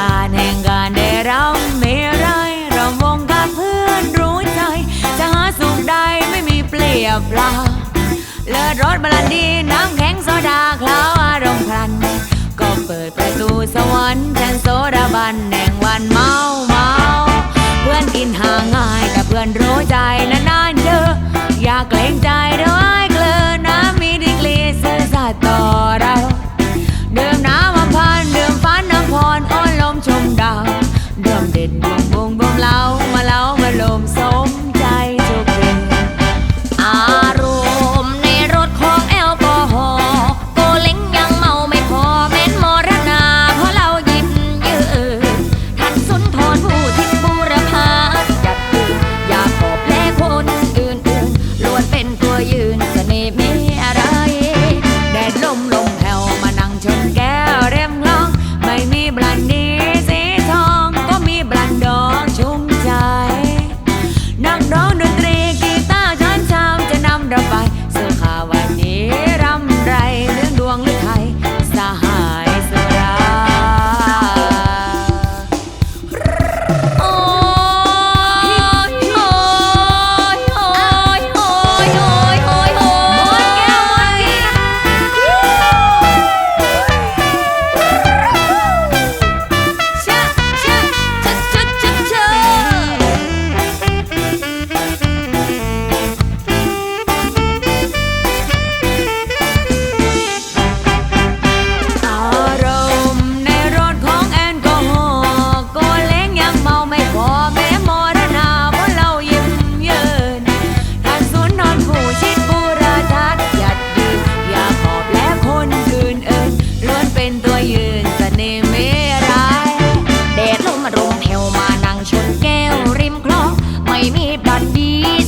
การแห่งการได้รำไม่ไรรำวงการเพื่อนรู้ใจ จะหาสุขใดไม่มีเปลี่ยบเราเลิศรสบลันดีน้ำแข็งโซดาคล้าวอารมณ์พลัน ก็เปิดประตูสวรรค์แทนโซดาบันแห่งวันเมาเมาเพื่อนกินห่างง่ายแต่เพื่อนรู้ใจนานๆเจออยากเกรงใจ see